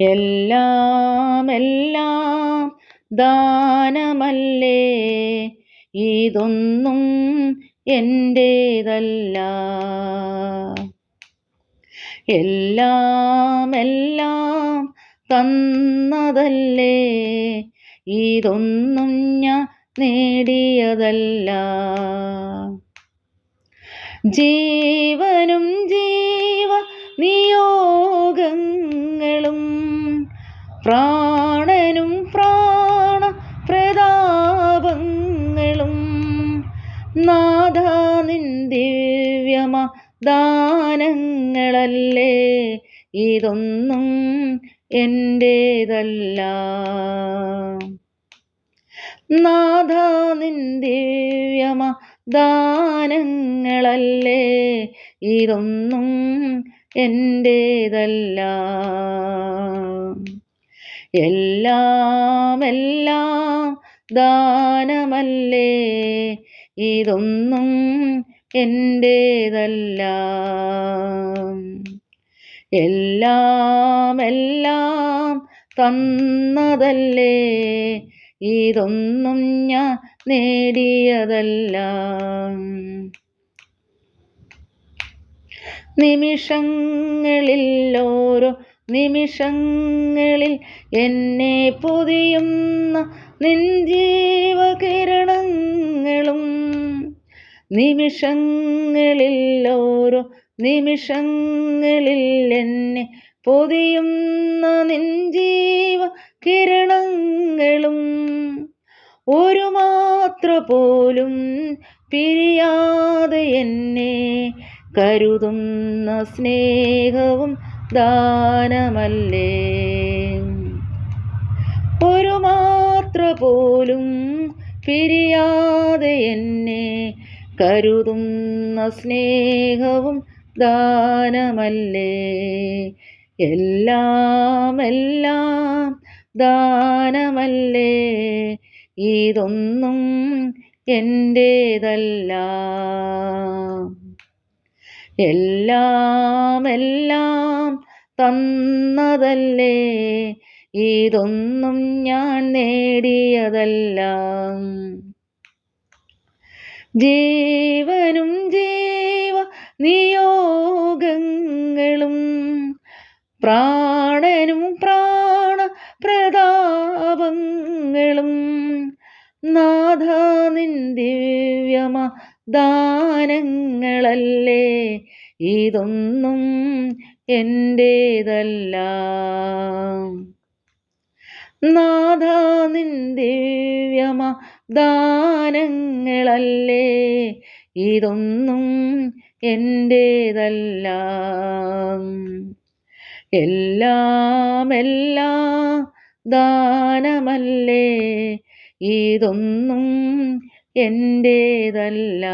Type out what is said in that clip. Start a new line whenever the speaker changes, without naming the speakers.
എല്ലാം എല്ലാം ദാനമല്ലേ? ഇതൊന്നും എന്റേതല്ല എല്ലാം എല്ലാം തന്നതല്ലേ? ഇതൊന്നും ഞാൻ നേടിയതല്ല. ജീവ പ്രാണനും പ്രാണ പ്രതാപങ്ങളും നാഥ നിൻ ദിവ്യമ ദാനങ്ങളല്ലേ? ഇതൊന്നും എന്റേതല്ല നാഥ നിൻ ദിവ്യമ ദാനങ്ങളല്ലേ? ഇതൊന്നും എന്റേതല്ല എല്ലാം എല്ലാം ദാനമല്ലേ? ഇതൊന്നും എന്റേതല്ല എല്ലാം എല്ലാം തന്നതല്ലേ? ഇതൊന്നും ഞാൻ നേടിയതല്ല. നിമിഷങ്ങളിൽ ഓരോ നിമിഷങ്ങളിൽ എന്നെ പൊതിയുന്ന നിൻ ജീവകിരണങ്ങളും നിമിഷങ്ങളിൽ ഓരോ നിമിഷങ്ങളിൽ എന്നെ പൊതിയുന്ന നിൻ ജീവ കിരണങ്ങളും ഒരു മാത്ര പോലും പിരിയാതെ എന്നെ കരുതുന്ന സ്നേഹവും ദാനമല്ലേ? ഒരു മാത്ര പോലും പിരിയാതെ എന്നെ കരുതുന്ന സ്നേഹവും ദാനമല്ലേ? എല്ലാം എല്ലാം ദാനമല്ലേ? ഇതൊന്നും എന്റേതല്ല. എല്ലാം എല്ലാം തന്നതല്ലേ? ഇതൊന്നും ഞാൻ നേടിയതല്ല. ജീവനും ജീവ നിയോഗങ്ങളും പ്രാണനും പ്രാണ പ്രതാപങ്ങളും നാഥ നിൻ ദിവ്യമ ദാനങ്ങളല്ലേ? ഇതൊന്നും എന്റേതല്ല നാഥ നിൻ ദിവ്യമ ദാനങ്ങളല്ലേ? ഇതൊന്നും എന്റേതല്ല എല്ലാം എല്ലാം ദാനമല്ലേ? ഇതൊന്നും എന്റേതല്ല